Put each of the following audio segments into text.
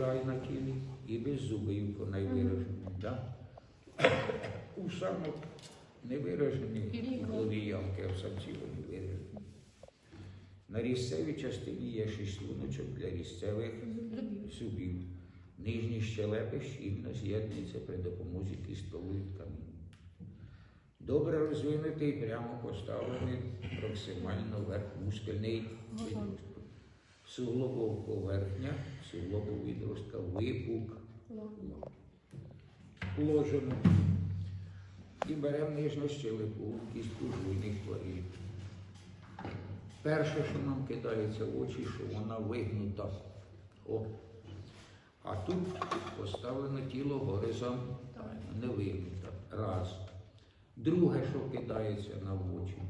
край на тілі і беззубий по найвиражений. Да? У самок не виражені углові ямки, а в самців вони виражені. На різцевій частині є шість луночок для різцевих зубів. Нижні щелепи щільно з'єднуються при допомозі кісткової тканини. Добре розвинутий, прямо поставлений проксимально вверх мускульний відросток. Суглобова поверхня, суглобового відростка, випук, ложимо. І беремо нижню щелепу, кістку жуйних тварин. Перше, що нам кидається в очі, що вона вигнута. О. А тут поставлено тіло горизонтально, не вигнуто. Раз. Друге, що кидається на очі,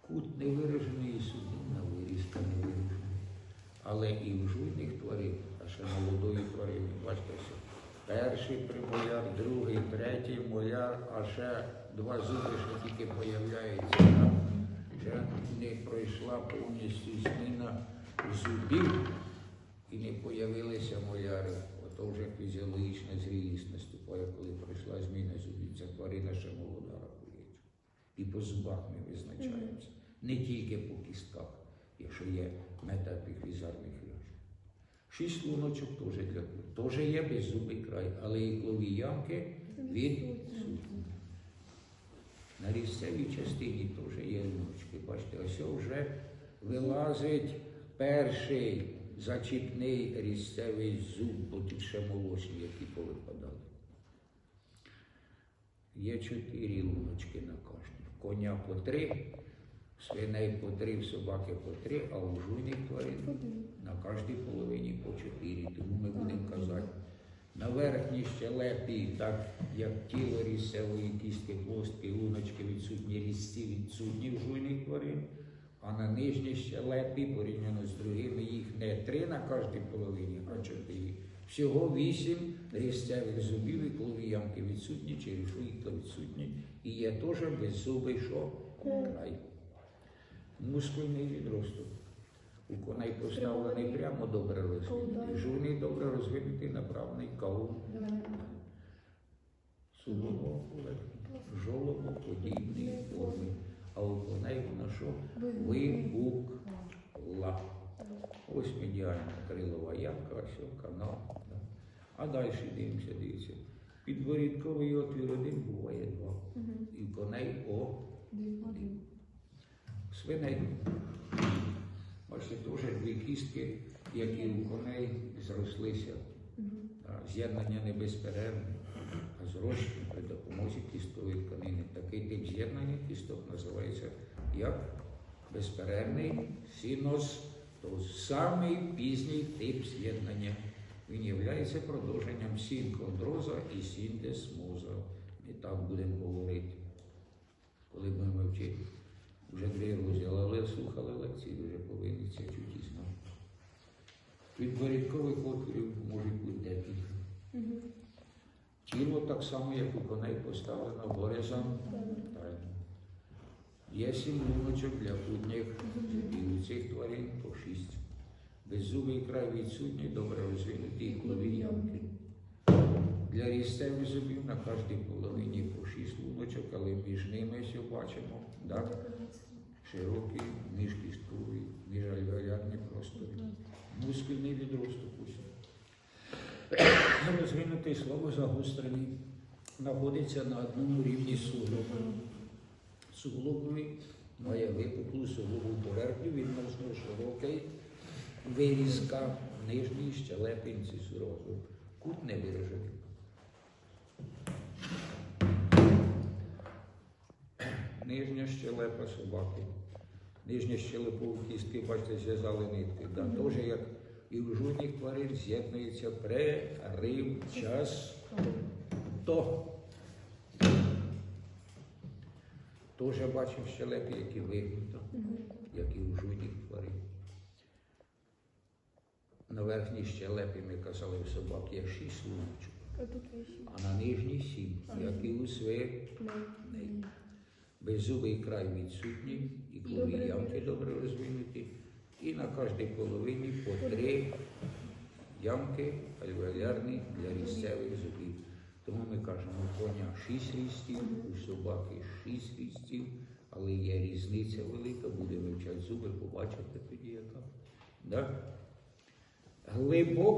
кут не виражений і судинна вирізка не виражена. Але і в жуйних тварин, а ще молодої тварини, бачите, все. Перший примоляр, другий, третій моляр, а ще два зуби, що тільки появляються. так? Ще не пройшла повністю зміна зубів і не появилися моляри. Ото вже фізіологічна зрілість наступає, коли пройшла зміна зубів. Ця тварина ще молода рахується. І по зубах ми визначаємося. Не тільки по кістках, якщо є метапіфізарний хрящ. Шість луночок теж для клу. Теж є беззубий край, але і клові ямки відсутні. На різцевій частині теж є луночки. Бачите, ось вже вилазить перший зачіпний різцевий зуб, бо тут ще молочні, які повипадали. Є чотири луночки на кожній. Коня по три, свиней по три, собаки по три, а у жуйних тварин на кожній половині по чотири. Тому ми будемо казати, на верхній щелепі, так як тіло різцевої кістки, плостки, луночки відсутні, різці відсутні в жуйних тварин, а на нижній щелепі, порівняно з другими, їх не три на кожній половині, а чотири. Всього вісім різцевих зубів і клові відсутні, через що відсутні. І є теж беззубий що? край. Мускульний відросток. У коней поставлений прямо добре розвинутий. Жуний добре розвинутий направлений каул. Суглово жолобоподібної форми. А у коней воно що? Вибукла. Ось медіальна крилова ямка, ось канал. да. А далі дивимося, дивіться. Підворідковий отвір один буває два. І коней о свиней. Бачите, теж дві кістки, які у коней зрослися. З'єднання не безперервне, а зрощення при допомозі кісткової тканини. Такий тип з'єднання кісток називається як безперервний синос, то самий пізній тип з'єднання. Він є продовженням синхондроза і синтесмоза. І так будемо говорити, коли будемо вчити. Вже дві розділи, але слухали лекції, вже повинні це чуть і знати. Від порядкових отворів можуть бути декілька. Тіло так само, як у коней поставлено горизонтально. Є сім луночок для путніх і у цих тварин по шість. Беззубий край відсутній, добре розвинуті іклові ямки. Для різцевих зубів на кожній половині по шість луночок, але між ними все бачимо. Так? Широкий, міжкістковий, міжальвеолярний простор. Мускульний відросток усі. Розвинутий слово загострений знаходиться на одному рівні суглобом. Суглобовий має випуклу суглобу поверхню відносно широкий вирізка нижній щелепинці зрозу. Кут не виражений. Нижня щелепа собаки. Нижня щелепові кістки, бачите, зв'язали нитки. Да? Теж як і в жодних тварин з'єднується преривчасто. Теж бачимо щелепи, які вигнуто, як і у жодних тварин. На верхній щелепі ми казали в собак є шість луночок, а на нижній сім, як і у свиней. Беззубий край відсутній, і клові ямки добре розвинуті. І на кожній половині по три ямки альвеолярні для різцевих зубів. Тому ми кажемо, у коня 6 рістів, у собаки 6 рістів, але є різниця велика, буде вивчати зуби, побачите тоді яка. Да? Глибокий